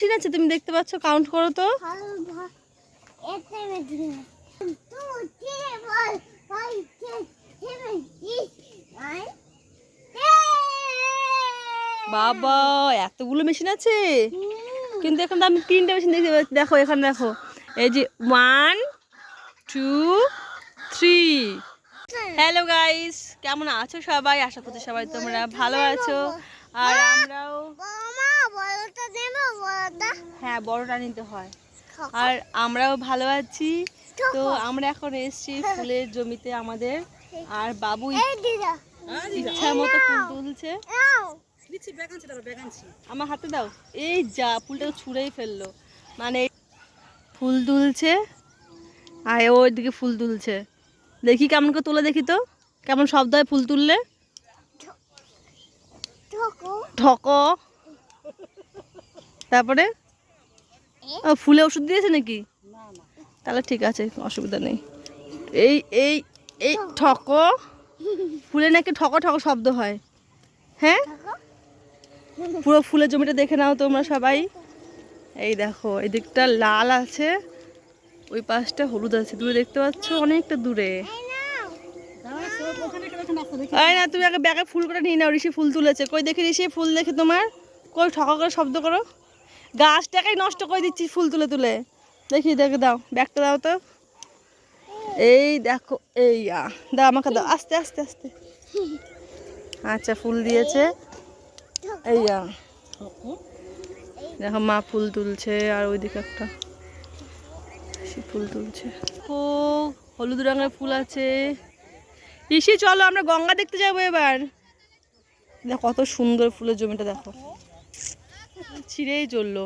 ঠিক আছে, তুমি দেখতে পাচ্ছ কাউন্ট করো তো। বাবা, এতগুলো মেশিন আছে? কিন্তু এখন আমি তিনটে মেশিন দেখতে পাচ্ছি। দেখো, এখানে দেখো। এই যে one two three hello guys কেমন আছো সবাই? আশা করছি সবাই তোমরা ভালো আছো। আর আমরাও হ্যাঁ বড়টা নিতে হয়। আর আমরাও ভালো আছি। তো আমরা এখন এসেছি ফুলের জমিতে আমাদের। আর বাবু ইচ্ছা মতো ফুল তুলছে। আমার হাতে দাও। এই যা ফুলটা ছুঁড়েই ফেলল। মানে ফুল তুলছে। আর ও ওইদিকে ফুল তুলছে। দেখি কেমন করে তুলে দেখি তো। কেমন শব্দ হয় ফুল তুললে। ঠক। তারপরে? ফুলে ওষুধ দিয়েছে নাকি? তাহলে ঠিক আছে, অসুবিধা নেই। এই এই এই, ঠক। ফুলে নাকি ঠক ঠক শব্দ হয়। হ্যাঁ? পুরো ফুলের জমিটা দেখে নাও তোমরা সবাই। এই দেখো এই দিকটা লাল আছে, ওই পাশটা হলুদ আছে। দূরে দেখতে পাচ্ছ? অনেকটা দূরে। না, তুমি আগে ব্যাগে ফুল করে নিয়ে নাও, ঋষি ফুল তুলেছে। কই দেখি ঋষি, ফুল দেখে তোমার? কই ঠকা করে শব্দ করো। গাছটাকেই নষ্ট করে দিচ্ছি ফুল তুলে তুলে। দেখি, দেখে দাও, ব্যাগটা দাও তো। এই দেখো, এই দাও আমাকে দাও। আস্তে আস্তে আস্তে। আচ্ছা ফুল দিয়েছে। এই। দেখো, মা ফুল তুলছে, আর ওইদিকে একটা ফুল তুলছে। ও হলুদ রঙের ফুল আছে। ঋষি, চলো, আমরা গঙ্গা দেখতে যাব এবার। দেখো, কত সুন্দর ফুলের জমিটা, দেখো। ছিঁড়েই চলল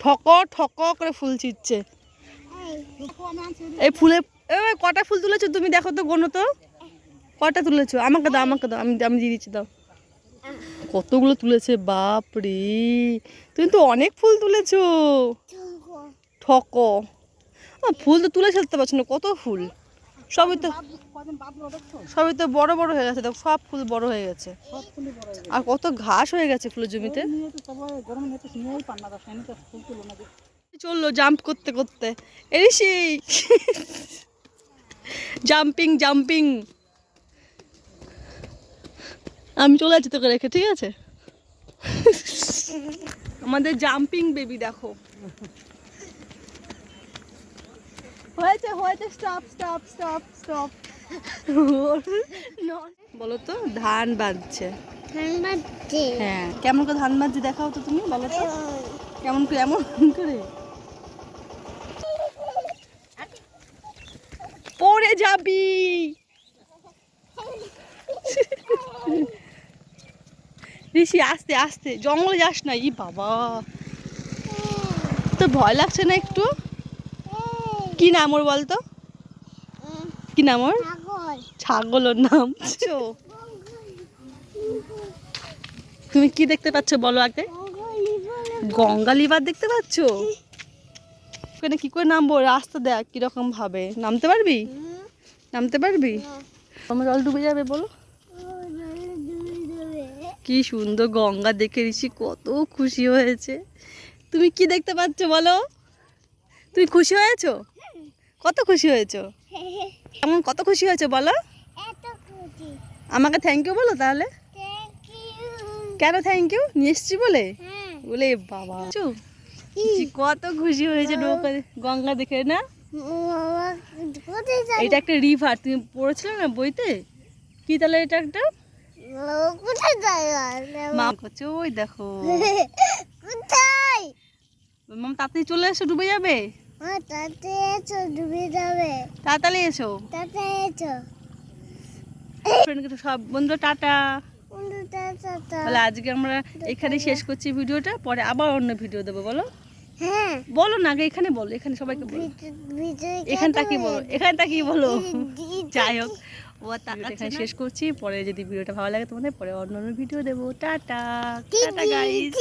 ঠক ঠক করে ফুল ছিঁড়ছে। এই ফুলে কটা ফুল তুলেছো তুমি? দেখো তো গোনো তো। কটা তুলেছো? আমাকে দাও আমাকে দাও। আমি আমি দিয়ে দিচ্ছি দাও। কতগুলো তুলেছে বাপ রে তুমি তো অনেক ফুল তুলেছো। ঠক। ফুল তো তুলে ফেলতে পারছ না কত ফুল? সবই তো সবই তো বড় বড় হয়ে গেছে দেখো সব ফুল বড় হয়ে গেছে। আর কত ঘাস হয়ে গেছে ফুলের জমিতে। চলল জাম্প করতে করতে। এরিসি জাম্পিং জাম্পিং। আমি চলে যাচ্ছি তোকে রেখে ঠিক আছে? আমাদের জাম্পিং বেবি দেখো। হয়েছে হয়েছে স্টপ স্টপ স্টপ স্টপ বলো তো ধান বাঁধছে। হ্যাঁ কেমন করে ধান বাঁধছে দেখাও তো তুমি বলো তো। কেমন করে এমন করে। পড়ে যাবি। ঋষি আস্তে আস্তে জঙ্গলে যাস না ই বাবা। তো ভয় লাগছে না একটু? কি নাম ওর বলতো? কি নাম ওর? ছাগল। ওর নাম। তুমি কি দেখতে পাচ্ছ বলো আগে? গঙ্গা লিভার দেখতে পাচ্ছ? ওখানে কি করে নামবো? রাস্তা দেখ কীরকম ভাবে। নামতে পারবি? নামতে পারবি? আমার জল ডুবে যাবে বলো। কি সুন্দর গঙ্গা দেখে ঋষি কত খুশি হয়েছে। তুমি কি দেখতে পাচ্ছ বলো? তুমি খুশি হয়েছো? কত খুশি হয়েছো? এমন কত খুশি হয়েছো বলো? আমাকে থ্যাংক ইউ বলো তাহলে। কেন থ্যাংক ইউ নিয়ে এসছি বলে? বলে বাবা। কত খুশি হয়েছে নৌকা গঙ্গা দেখে না? এটা একটা রিভার তুমি পড়েছিলে না বইতে? কি তাহলে এটা একটা? মা করছে ওই দেখো। কোথায়? মাম তাড়াতাড়ি চলে এসো ডুবে যাবে? তাতে এসো ডুবে যাবে। তাড়াতাড়ি এসো। তাতে এসো। সব বন্ধুরা টাটা। তাহলে আজকে আমরা এখানে শেষ করছি ভিডিওটা পরে আবার অন্য ভিডিও দেবো বলো। হ্যাঁ। বলো না আগে এখানে বলো এখানে সবাইকে বলো। এখানটা কি বলো? এখানটা কি বলো? যাই হোক। ও টাকা এখানে শেষ করছি পরে যদি ভিডিওটা ভালো লাগে তোমাদের পরে অন্য অন্য ভিডিও দেবো। টাটা। Tata guys